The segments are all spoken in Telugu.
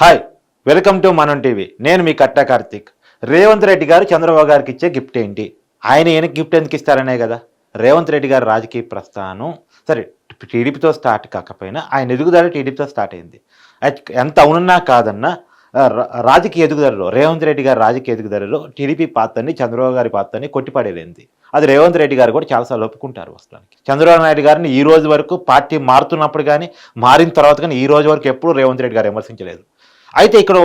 Hi welcome to Manam TV నేను మీ కట్టా కార్తిక్. రేవంత్ రెడ్డి గారు చంద్రబాబు గారికి ఇచ్చే గిఫ్ట్ ఏంటి? ఆయన ఈయనకి గిఫ్ట్ ఎందుకు ఇస్తారనే కదా? రేవంత్ రెడ్డి గారు రాజకీయ ప్రస్థానం సరే టీడీపీతో స్టార్ట్ కాకపోయినా ఆయన ఎదుగుదల టీడీపీతో స్టార్ట్ అయింది. ఎంత అవునన్నా కాదన్నా రా- రాజకీయ ఎదుగుదలలో రేవంత్ రెడ్డి గారి రాజకీయ ఎదుగుదలలో టీడీపీ పాత్రని చంద్రబాబు గారి పాత్రని కొట్టిపడేది అది రేవంత్ రెడ్డి గారు కూడా చాలాసార్లు ఒప్పుకుంటారు వస్తానికి చంద్రబాబు నాయుడు గారిని ఈ రోజు వరకు పార్టీ మారుతున్నప్పుడు కానీ మారిన తర్వాత కానీ ఈ రోజు వరకు ఎప్పుడూ రేవంత్ రెడ్డి గారు విమర్శించలేదు. అయితే ఇక్కడ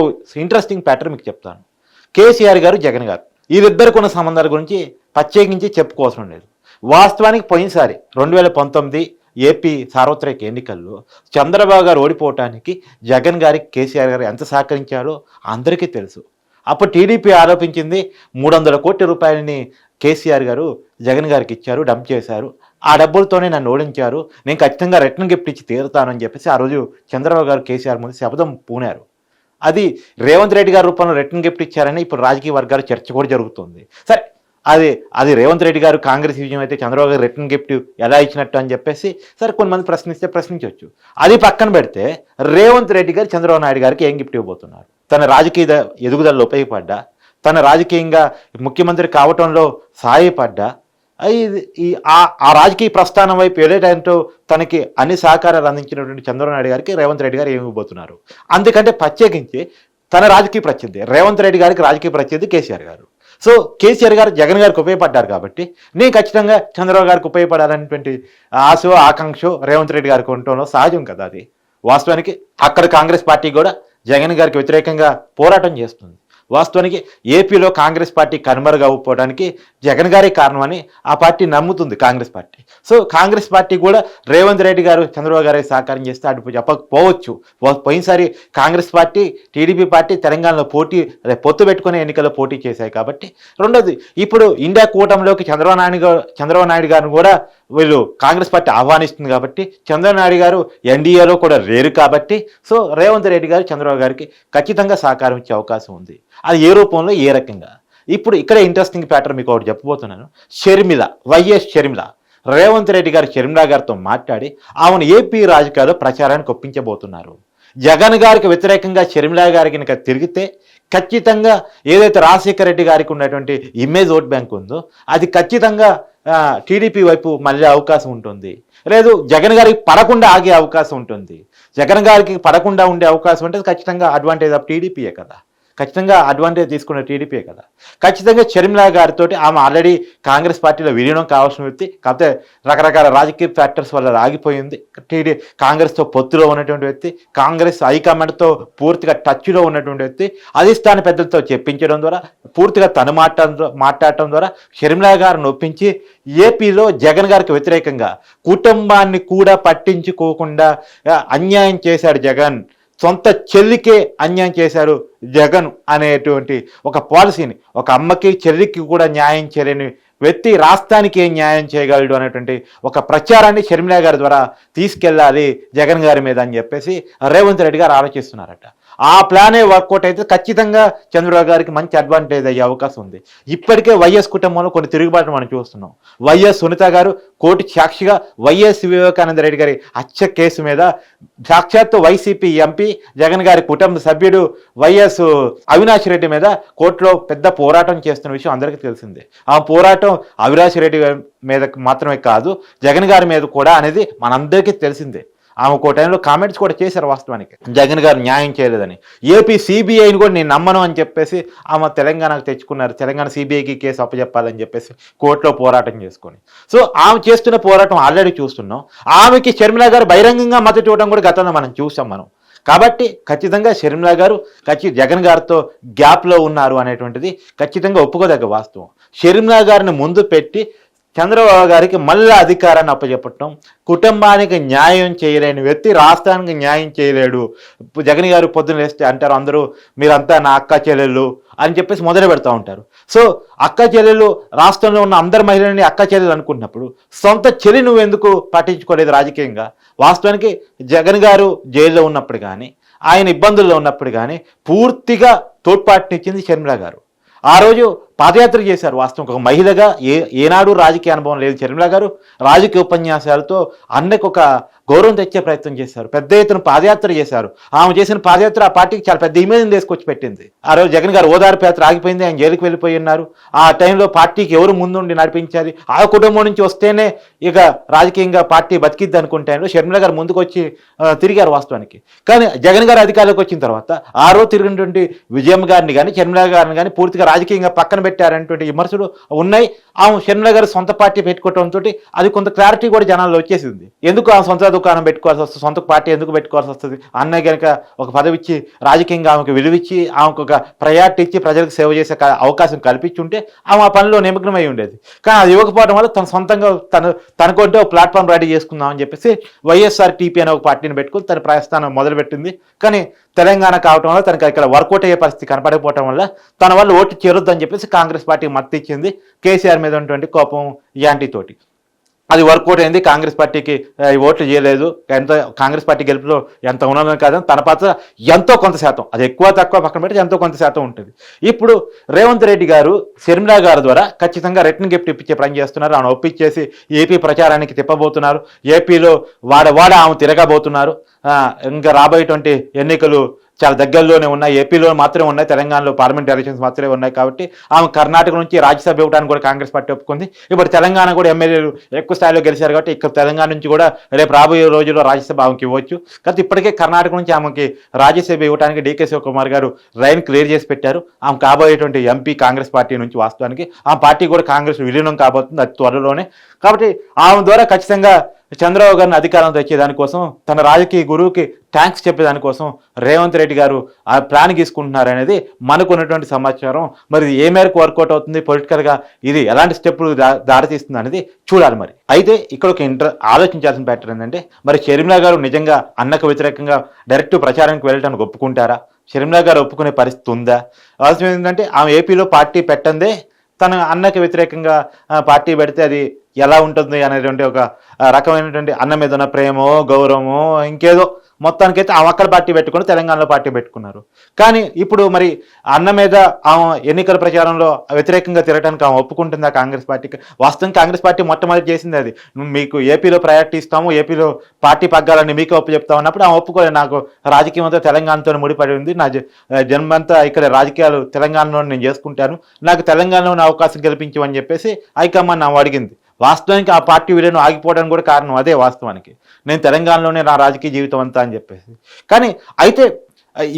ఇంట్రెస్టింగ్ ప్యాటర్న్ మీకు చెప్తాను. కేసీఆర్ గారు జగన్ గారు. వీరిద్దరికి ఉన్న సంబంధాల గురించి ప్రత్యేకించి చెప్పుకోవాల్సిన లేదు. వాస్తవానికి పోయినసారి రెండు వేల పంతొమ్మిది ఏపీ సార్వత్రిక ఎన్నికల్లో చంద్రబాబు గారు ఓడిపోవటానికి జగన్ గారికి కేసీఆర్ గారు ఎంత సహకరించారో అందరికీ తెలుసు. అప్పుడు టీడీపీ ఆరోపించింది మూడు వందల కోట్ల రూపాయలని కేసీఆర్ గారు జగన్ గారికి ఇచ్చారు డంప్ చేశారు. ఆ డబ్బులతోనే నన్ను ఓడించారు. నేను ఖచ్చితంగా రిటర్న్ గిఫ్ట్ ఇచ్చి తీరుతానని చెప్పేసి ఆ రోజు చంద్రబాబు గారు కేసీఆర్ ముందు శబ్దం పూనారు. అది రేవంత్ రెడ్డి గారి రూపంలో రిటర్న్ గిఫ్ట్ ఇచ్చారని ఇప్పుడు రాజకీయ వర్గాల చర్చ కూడా జరుగుతుంది. సరే అది అది రేవంత్ రెడ్డి గారు కాంగ్రెస్ విజయం అయితే చంద్రబాబు గారు రిటర్న్ గిఫ్ట్ ఎలా ఇచ్చినట్టు అని చెప్పేసి సరే కొంతమంది ప్రశ్నిస్తే ప్రశ్నించవచ్చు. అది పక్కన పెడితే రేవంత్ రెడ్డి గారు చంద్రబాబు నాయుడు గారికి ఏం గిఫ్ట్ ఇవ్వబోతున్నారు? తన రాజకీయ ఎదుగుదలలో ఉపయోగపడ్డా తన రాజకీయంగా ముఖ్యమంత్రి కావటంలో సహాయపడ్డా? ఈ ఆ ఆ రాజకీయ ప్రస్థానం వైపు వెళ్ళేటంటూ తనకి అన్ని సహకారాలు అందించినటువంటి చంద్రబాబు నాయుడు గారికి రేవంత్ రెడ్డి గారు ఏమిపోతున్నారు ఇవ్వబోతున్నారు అందుకంటే ప్రత్యేకించి తన రాజకీయ ప్రత్యర్థి రేవంత్ రెడ్డి గారికి రాజకీయ ప్రత్యర్థి కేసీఆర్ గారు. సో కేసీఆర్ గారు జగన్ గారికి ఉపయోగపడ్డారు కాబట్టి నేను ఖచ్చితంగా చంద్రబాబు గారికి ఉపయోగపడాలనేటువంటి ఆశ ఆకాంక్ష రేవంత్ రెడ్డి గారికి ఉండటంలో సహజం కదా అది. వాస్తవానికి అక్కడ కాంగ్రెస్ పార్టీ కూడా జగన్ గారికి వ్యతిరేకంగా పోరాటం చేస్తుంది. వాస్తవానికి ఏపీలో కాంగ్రెస్ పార్టీ కనుమరుగవ్వకపోవడానికి జగన్ గారే కారణమని ఆ పార్టీ నమ్ముతుంది Congress party. So Congress party కూడా రేవంత్ రెడ్డి గారు చంద్రబాబు గారికి సహకారం చేస్తే అటు చెప్పకపోవచ్చు. పోయినసారి కాంగ్రెస్ పార్టీ టీడీపీ పార్టీ తెలంగాణలో పోటీ అదే పొత్తు పెట్టుకునే ఎన్నికల్లో పోటీ చేశాయి కాబట్టి రెండోది ఇప్పుడు ఇండియా కూటమిలోకి చంద్రబాబు నాయుడు గారు చంద్రబాబు నాయుడు గారిని కూడా వీళ్ళు కాంగ్రెస్ పార్టీ ఆహ్వానిస్తుంది కాబట్టి చంద్రనాయుడు గారు ఎన్డీఏలో కూడా లేరు కాబట్టి సో రేవంత్ రెడ్డి గారు చంద్రబాబు గారికి ఖచ్చితంగా సహకారం ఇచ్చే అవకాశం ఉంది. అది ఏ రూపంలో ఏ రకంగా? ఇప్పుడు ఇక్కడ ఇంట్రెస్టింగ్ ప్యాటర్న్ మీకు ఒకటి చెప్పబోతున్నాను. షర్మిల వైఎస్ షర్మిల రేవంత్ రెడ్డి గారు షర్మిల గారితో మాట్లాడి ఆమెను ఏపీ రాజకీయాల్లో ప్రచారానికి ఒప్పించబోతున్నారు. జగన్ గారికి వ్యతిరేకంగా షర్మిల గారికి కనుక తిరిగితే ఖచ్చితంగా ఏదైతే రాజశేఖర రెడ్డి గారికి ఉన్నటువంటి ఇమేజ్ ఓట్ బ్యాంక్ ఉందో అది ఖచ్చితంగా టీడీపీ వైపు మళ్ళీ అవకాశం ఉంటుంది. లేదు జగన్ గారికి పడకుండా ఆగే అవకాశం ఉంటుంది. జగన్ గారికి పడకుండా ఉండే అవకాశం అంటే ఖచ్చితంగా అడ్వాంటేజ్ ఆఫ్ టీడీపీయే కదా. ఖచ్చితంగా అడ్వాంటేజ్ తీసుకున్న టీడీపీ కదా. ఖచ్చితంగా షర్మిలా గారితో ఆమె ఆల్రెడీ కాంగ్రెస్ పార్టీలో విలీనం కావాల్సిన వ్యక్తి కాకపోతే రకరకాల రాజకీయ ఫ్యాక్టర్స్ వల్ల రాగిపోయింది టీడీ కాంగ్రెస్తో పొత్తులో ఉన్నటువంటి వ్యక్తి కాంగ్రెస్ హైకమాండ్తో పూర్తిగా టచ్లో ఉన్నటువంటి వ్యక్తి అధిష్టాన పెద్దలతో చెప్పించడం ద్వారా పూర్తిగా తను మాట్లాడడం మాట్లాడటం ద్వారా షర్మిలా గారిని ఒప్పించి ఏపీలో జగన్ గారికి వ్యతిరేకంగా కుటుంబాన్ని కూడా పట్టించుకోకుండా అన్యాయం చేశాడు జగన్. సొంత చెల్లికే అన్యాయం చేశారు జగన్ అనేటువంటి ఒక పాలసీని ఒక అమ్మకి చెల్లికి కూడా న్యాయం చేయలేని వ్యక్తి రాష్ట్రానికి ఏం న్యాయం చేయగలడు అనేటువంటి ఒక ప్రచారాన్ని షర్మిల గారి ద్వారా తీసుకెళ్ళాలి జగన్ గారి మీద అని చెప్పేసి రేవంత్ రెడ్డి గారు ఆలోచిస్తున్నారట. ఆ ప్లానే వర్కౌట్ అయితే ఖచ్చితంగా చంద్రబాబు గారికి మంచి అడ్వాంటేజ్ అయ్యే అవకాశం ఉంది. ఇప్పటికే వైఎస్ కుటుంబంలో కొన్ని తిరుగుబాటు మనం చూస్తున్నాం. వైఎస్ సునీత గారు కోర్టు సాక్షిగా వైఎస్ వివేకానంద రెడ్డి గారి హత్య కేసు మీద సాక్షాత్తు వైసీపీ ఎంపీ జగన్ గారి కుటుంబ సభ్యుడు వైఎస్ అవినాష్ రెడ్డి మీద కోర్టులో పెద్ద పోరాటం చేస్తున్న విషయం అందరికీ తెలిసిందే. ఆ పోరాటం అవినాష్ రెడ్డి మీద మాత్రమే కాదు జగన్ గారి మీద కూడా అనేది మనందరికీ తెలిసిందే. ఆమె ఒక టైంలో కామెంట్స్ కూడా చేశారు వాస్తవానికి. జగన్ గారు న్యాయం చేయలేదని. ఏపీ సిబిఐని కూడా నేను నమ్మను అని చెప్పేసి ఆమె తెలంగాణకు తెచ్చుకున్నారు. తెలంగాణ సిబిఐకి కేసు అప్పచెప్పాలని చెప్పేసి కోర్టులో పోరాటం చేసుకొని. సో ఆమె చేస్తున్న పోరాటం ఆల్రెడీ చూస్తున్నాం. ఆమెకి షర్మిల గారు బహిరంగంగా మద్దతు ఇవ్వడం కూడా గతంలో మనం చూసాం మనం. కాబట్టి ఖచ్చితంగా షర్మిల గారు ఖచ్చిత జగన్ గారితో గ్యాప్లో ఉన్నారు అనేటువంటిది ఖచ్చితంగా ఒప్పుకోదగ్గ వాస్తవం. షర్మిల గారిని ముందు పెట్టి చంద్రబాబు గారికి మళ్ళీ అధికారాన్ని అప్పచెప్పటం కుటుంబానికి న్యాయం చేయలేని వ్యక్తి రాష్ట్రానికి న్యాయం చేయలేడు. జగన్ గారు పొద్దున వేస్తే అంటారు అందరూ మీరంతా నా అక్క చెల్లెళ్ళు అని చెప్పేసి మొదలు పెడతా ఉంటారు. సో అక్క చెల్లెలు రాష్ట్రంలో ఉన్న అందరి మహిళల్ని అక్క చెల్లెలు అనుకున్నప్పుడు సొంత చెల్లి నువ్వు ఎందుకు పట్టించుకోలేదు రాజకీయంగా? వాస్తవానికి జగన్ గారు జైల్లో ఉన్నప్పుడు కానీ ఆయన ఇబ్బందుల్లో ఉన్నప్పుడు కానీ పూర్తిగా తోడ్పాటునిచ్చింది షర్మిల గారు. ఆ రోజు పాదయాత్ర చేశారు వాస్తవం ఒక మహిళగా ఏ ఏనాడు రాజకీయ అనుభవం లేదు. చర్మిల గారు రాజకీయ ఉపన్యాసాలతో అన్నకు ఒక గౌరవం తెచ్చే ప్రయత్నం చేశారు. పెద్ద ఎత్తున పాదయాత్ర చేశారు. ఆమె చేసిన పాదయాత్ర ఆ పార్టీకి చాలా పెద్ద ఇమేజ్ని తీసుకొచ్చి పెట్టింది. ఆ రోజు జగన్ గారు ఓదార్పు యాత్ర ఆగిపోయింది ఆయన జైలుకి వెళ్ళిపోయి ఉన్నారు. ఆ టైంలో పార్టీకి ఎవరు ముందుండి నడిపించాలి? ఆ కుటుంబం నుంచి వస్తేనే ఇక రాజకీయంగా పార్టీ బతికిద్ది అనుకుంటాను షర్మిల గారు ముందుకు వచ్చి తిరిగారు వాస్తవానికి. కానీ జగన్ గారు అధికారంలోకి వచ్చిన తర్వాత ఆ రోజు తిరిగినటువంటి విజయం గారిని కానీ షర్మిల గారిని కానీ పూర్తిగా రాజకీయంగా పక్కన పెట్టారనేటువంటి విమర్శలు ఉన్నాయి. ఆమె షర్మిల గారు సొంత పార్టీ పెట్టుకోవడంతో అది కొంత క్లారిటీ కూడా జనాల్లో వచ్చేసింది. ఎందుకు ఆ సొంత దుకాణం పెట్టుకోవాల్సి వస్తుంది సొంత పార్టీ ఎందుకు పెట్టుకోవాల్సి వస్తుంది? అన్నయ్య కనుక ఒక పదవి ఇచ్చి రాజకీయంగా ఆమెకు విలువిచ్చి ఆమెకు ఒక ప్రయారిటీ ఇచ్చి ప్రజలకు సేవ చేసే అవకాశం కల్పించి ఉంటే ఆమె ఆ పనిలో నిమగ్నమై ఉండేది. కానీ అది ఇవ్వకపోవడం వల్ల తన సొంతంగా తను తనకుంటే ఒక ప్లాట్ఫామ్ రెడీ చేసుకుందామని చెప్పేసి వైఎస్ఆర్ టీపీ అనే ఒక పార్టీని పెట్టుకుని తన ప్రస్థానం మొదలుపెట్టింది. కానీ తెలంగాణ కావటం వల్ల తనకి ఇక్కడ వర్కౌట్ అయ్యే పరిస్థితి కనపడకపోవటం వల్ల తన వల్ల ఓటు చేరొద్దని చెప్పేసి కాంగ్రెస్ పార్టీ మద్దతు ఇచ్చింది కేసీఆర్ మీద ఉన్నటువంటి కోపం యాంటీతోటి అది వర్కౌట్ అయింది కాంగ్రెస్ పార్టీకి ఓట్లు చేయలేదు ఎంత కాంగ్రెస్ పార్టీ గెలుపులో ఎంత ఉన్నదని కాదు తన పాత్ర ఎంతో కొంత శాతం అది ఎక్కువ తక్కువ పక్కన పెట్టి ఎంతో కొంత శాతం ఉంటుంది. ఇప్పుడు రేవంత్ రెడ్డి గారు షర్మిలా గారి ద్వారా ఖచ్చితంగా రిటర్న్ గిఫ్ట్ ఇప్పించే పని చేస్తున్నారు. ఆమె ఒప్పించేసి ఏపీ ప్రచారానికి తిప్పబోతున్నారు. ఏపీలో వాడ వాడ ఆమె తిరగబోతున్నారు. ఇంకా రాబోయేటువంటి ఎన్నికలు చాలా దగ్గరలోనే ఉన్నాయి. ఏపీలో మాత్రమే ఉన్నాయి. తెలంగాణలో పార్లమెంట్ ఎలక్షన్స్ మాత్రమే ఉన్నాయి కాబట్టి ఆమె కర్ణాటక నుంచి రాజ్యసభ ఇవ్వడానికి కూడా కాంగ్రెస్ పార్టీ ఒప్పుకుంది. ఇప్పుడు తెలంగాణ కూడా ఎమ్మెల్యేలు ఎక్కువ స్థాయిలో గెలిచారు కాబట్టి ఇక్కడ తెలంగాణ నుంచి కూడా రేపు రాబోయే రోజుల్లో రాజ్యసభ ఆమెకి ఇవ్వచ్చు. కాబట్టి ఇప్పటికే కర్ణాటక నుంచి ఆమెకి రాజ్యసభ ఇవ్వడానికి డీకే శివకుమార్ గారు రైన్ క్లియర్ చేసి పెట్టారు. ఆమె కాబోయేటువంటి ఎంపీ కాంగ్రెస్ పార్టీ నుంచి వాస్తవానికి ఆ పార్టీ కూడా కాంగ్రెస్ విలీనం కాబోతుంది అతి త్వరలోనే. కాబట్టి ఆమె ద్వారా ఖచ్చితంగా చంద్రబాబు గారిని అధికారం తెచ్చేదానికోసం తన రాజకీయ గురువుకి థ్యాంక్స్ చెప్పేదానికోసం రేవంత్ రెడ్డి గారు ఆ ప్లాన్ గీసుకుంటున్నారు అనేది మనకు ఉన్నటువంటి సమాచారం. మరి ఏ మేరకు వర్కౌట్ అవుతుంది? పొలిటికల్గా ఇది ఎలాంటి స్టెప్పులు దారితీస్తుంది అనేది చూడాలి మరి. అయితే ఇక్కడ ఒక ఇంటర్ ఆలోచించాల్సిన ప్యాటర్ ఏంటంటే మరి షర్మిలా గారు నిజంగా అన్నకు వ్యతిరేకంగా డైరెక్ట్ ప్రచారానికి వెళ్ళడానికి ఒప్పుకుంటారా? షర్మిలా గారు ఒప్పుకునే పరిస్థితి ఉందా? అవసరం ఏంటంటే ఆమె ఏపీలో పార్టీ పెట్టందే తన అన్నకి వ్యతిరేకంగా పార్టీ పెడితే అది ఎలా ఉంటుంది అనేటువంటి ఒక రకమైనటువంటి అన్న మీద ఉన్న ప్రేమో గౌరవమో ఇంకేదో మొత్తానికైతే ఆమె అక్కడ పార్టీ పెట్టుకుని తెలంగాణలో పార్టీ పెట్టుకున్నారు. కానీ ఇప్పుడు మరి అన్న మీద ఆమె ఎన్నికల ప్రచారంలో వ్యతిరేకంగా తిరగడానికి ఆమె ఒప్పుకుంటుందా కాంగ్రెస్ పార్టీకి వాస్తవం కాంగ్రెస్ పార్టీ మొట్టమొదటి చేసింది అది. మీకు ఏపీలో ప్రయారిటీ ఇస్తాము ఏపీలో పార్టీ పగ్గాలని మీకే ఒప్పు చెప్తాం అన్నప్పుడు ఆమె ఒప్పుకోలేదు. నాకు రాజకీయం అంతా తెలంగాణతో ముడిపడి ఉంది. నా జ- జన్మంతా ఇక్కడ రాజకీయాలు తెలంగాణలో నేను చేసుకుంటాను. నాకు తెలంగాణలో అవకాశం కల్పించమని చెప్పేసి హైకమాండ్ ఆమె అడిగింది. వాస్తవానికి ఆ పార్టీ విలీనం ఆగిపోవడానికి కూడా కారణం అదే వాస్తవానికి. నేను తెలంగాణలోనే నా రాజకీయ జీవితం అంతా అని చెప్పేసి. కానీ అయితే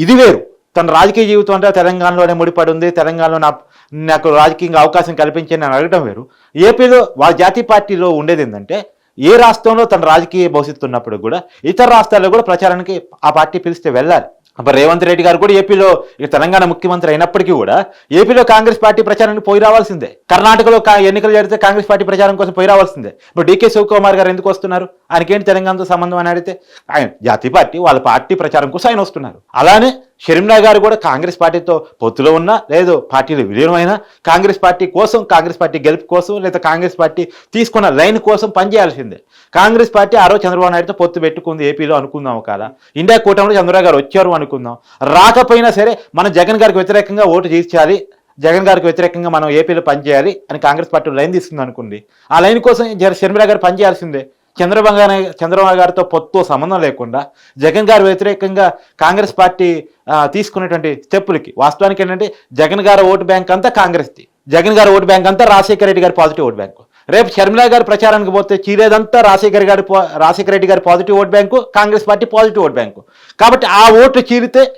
ఇది వేరు. తన రాజకీయ జీవితం అంటే తెలంగాణలోనే ముడిపడి ఉంది తెలంగాణలో నా నాకు రాజకీయంగా అవకాశం కల్పించని అని అడగడం వేరు. ఏపీలో వాళ్ళ జాతీయ పార్టీలో ఉండేది ఏంటంటే ఏ రాష్ట్రంలో తన రాజకీయ భవిష్యత్తు ఉన్నప్పుడు కూడా ఇతర రాష్ట్రాల్లో కూడా ప్రచారానికి ఆ పార్టీ పిలిస్తే వెళ్ళాలి. అప్పుడు రేవంత్ రెడ్డి గారు కూడా ఏపీలో తెలంగాణ ముఖ్యమంత్రి అయినప్పటికీ కూడా ఏపీలో కాంగ్రెస్ పార్టీ ప్రచారానికి పోయి రావాల్సిందే. కర్ణాటకలో కా- ఎన్నికలు జరిగితే కాంగ్రెస్ పార్టీ ప్రచారం కోసం పోయి రావాల్సిందే. ఇప్పుడు డీకే శివకుమార్ గారు ఎందుకు వస్తున్నారు? ఆయనకేంటి తెలంగాణతో సంబంధం అని అడిగితే ఆయన జాతీయ పార్టీ వాళ్ళ పార్టీ ప్రచారం కోసం ఆయన వస్తున్నారు. అలానే షర్మిలా గారు కూడా కాంగ్రెస్ పార్టీతో పొత్తులో ఉన్నా లేదు పార్టీలో విలీనమైనా కాంగ్రెస్ పార్టీ కోసం కాంగ్రెస్ పార్టీ గెలుపు కోసం లేదా కాంగ్రెస్ పార్టీ తీసుకున్న లైన్ కోసం పనిచేయాల్సిందే కాంగ్రెస్ పార్టీ ఆరో చంద్రబాబు నాయుడుతో పొత్తు పెట్టుకుంది ఏపీలో అనుకుందాం కదా ఇండియా కూటమిలో చంద్రబాబు గారు వచ్చారు అనుకుందాం. రాకపోయినా సరే మన జగన్ గారికి వ్యతిరేకంగా ఓటు తీర్చాలి. జగన్ గారికి వ్యతిరేకంగా మనం ఏపీలో పనిచేయాలి అని కాంగ్రెస్ పార్టీ లైన్ తీసుకుంది అనుకుంది ఆ లైన్ కోసం జర- షర్మిల గారు పనిచేయాల్సిందే చంద్రబాబు చంద్రబాబు గారితో పొత్తు సంబంధం లేకుండా జగన్ గారు వ్యతిరేకంగా కాంగ్రెస్ పార్టీ తీసుకునేటువంటి స్టెప్పులకి. వాస్తవానికి ఏంటంటే జగన్ గారి ఓటు బ్యాంక్ అంతా కాంగ్రెస్ది. జగన్ గారి ఓటు బ్యాంక్ అంతా రాజశేఖర రెడ్డి గారి పాజిటివ్ ఓటు బ్యాంకు. రేపు షర్మిలా గారి ప్రచారానికి పోతే చీరేదంతా రాజశేఖర్ గారి పా- రాజశేఖర రెడ్డి గారి positive vote bank Congress party positive vote bank. కాబట్టి ఆ ఓట్లు చీరితే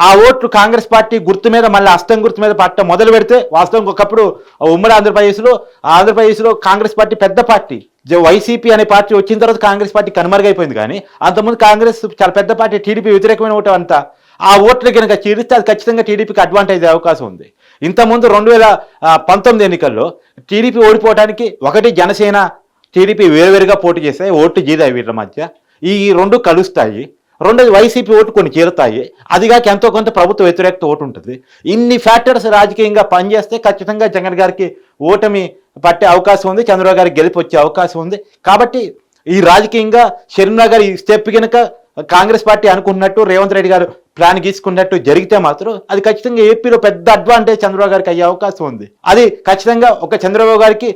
ఆ ఓట్లు కాంగ్రెస్ పార్టీ గుర్తు మీద మళ్ళీ అస్తం గుర్తు మీద పట్టడం మొదలు పెడితే వాస్తవం ఒకప్పుడు ఉమ్మడి ఆంధ్రప్రదేశ్లో ఆంధ్రప్రదేశ్లో కాంగ్రెస్ పార్టీ పెద్ద పార్టీ. జ- వైసీపీ అనే పార్టీ వచ్చిన తర్వాత కాంగ్రెస్ పార్టీ కనుమరుగైపోయింది కానీ అంతకుముందు కాంగ్రెస్ చాలా పెద్ద పార్టీ టీడీపీ వ్యతిరేకమైన ఓటు అంతా. ఆ ఓట్లు కనుక చీరిస్తే అది ఖచ్చితంగా టీడీపీకి అడ్వాంటేజ్ అవకాశం ఉంది. ఇంతకుముందు రెండు వేల పంతొమ్మిది ఎన్నికల్లో టీడీపీ ఓడిపోవడానికి ఒకటి జనసేన టీడీపీ వేరువేరుగా పోటీ చేస్తాయి ఓట్లు జీదాయి వీళ్ళ మధ్య. ఈ రెండు కలుస్తాయి. రెండోది వైసీపీ ఓటు కొన్ని చేరుతాయి. అదిగాక ఎంతో కొంత ప్రభుత్వ వ్యతిరేకత ఓటు ఉంటుంది. ఇన్ని ఫ్యాక్టర్స్ రాజకీయంగా పనిచేస్తే ఖచ్చితంగా జగన్ గారికి ఓటమి పట్టే అవకాశం ఉంది చంద్రబాబు గారికి గెలిపి వచ్చే అవకాశం ఉంది. కాబట్టి ఈ రాజకీయంగా షర్మిలా గారి ఈ స్టెప్ కనుక కాంగ్రెస్ పార్టీ అనుకున్నట్టు రేవంత్ రెడ్డి గారు ప్లాన్ గీసుకున్నట్టు జరిగితే మాత్రం అది ఖచ్చితంగా ఏపీలో పెద్ద అడ్వాంటేజ్ చంద్రబాబు గారికి అయ్యే అవకాశం ఉంది. అది ఖచ్చితంగా ఒక చంద్రబాబు గారికి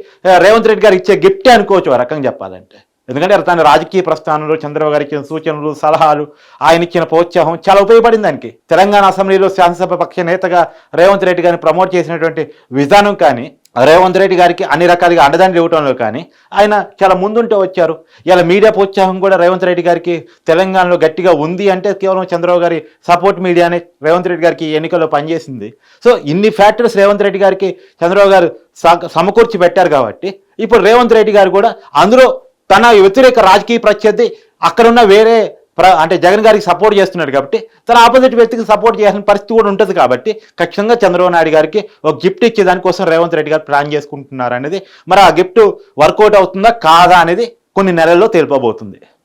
రేవంత్ రెడ్డి గారు ఇచ్చే గిఫ్టే అనుకోవచ్చు ఆ రకంగా చెప్పాలంటే. ఎందుకంటే తన రాజకీయ ప్రస్థానంలో చంద్రబాబు గారు ఇచ్చిన సూచనలు సలహాలు ఆయన ఇచ్చిన ప్రోత్సాహం చాలా ఉపయోగపడింది దానికి. తెలంగాణ అసెంబ్లీలో శాసనసభ పక్ష నేతగా రేవంత్ రెడ్డి గారిని ప్రమోట్ చేసినటువంటి విధానం కానీ రేవంత్ రెడ్డి గారికి అన్ని రకాలుగా అండదండలు ఇవ్వటంలో కానీ ఆయన చాలా ముందుంటే వచ్చారు. ఇలా మీడియా ప్రోత్సాహం కూడా రేవంత్ రెడ్డి గారికి తెలంగాణలో గట్టిగా ఉంది అంటే కేవలం చంద్రబాబు గారి సపోర్ట్ మీడియానే రేవంత్ రెడ్డి గారికి ఎన్నికల్లో పనిచేసింది. సో ఇన్ని ఫ్యాక్టర్స్ రేవంత్ రెడ్డి గారికి చంద్రబాబు గారు సమకూర్చి పెట్టారు కాబట్టి ఇప్పుడు రేవంత్ రెడ్డి గారు కూడా అందులో తన వ్యతిరేక రాజకీయ ప్రత్యర్థి అక్కడున్న వేరే అంటే జగన్ గారికి సపోర్ట్ చేస్తున్నాడు కాబట్టి తన ఆపోజిట్ వ్యక్తికి సపోర్ట్ చేయాల్సిన పరిస్థితి కూడా ఉంటుంది కాబట్టి ఖచ్చితంగా చంద్రబాబు నాయుడు గారికి ఒక గిఫ్ట్ ఇచ్చే దానికోసం రేవంత్ రెడ్డి గారు ప్లాన్ చేసుకుంటున్నారు అనేది మరి ఆ గిఫ్ట్ వర్కౌట్ అవుతుందా కాదా అనేది కొన్ని నెలల్లో తెలిపబోతుంది.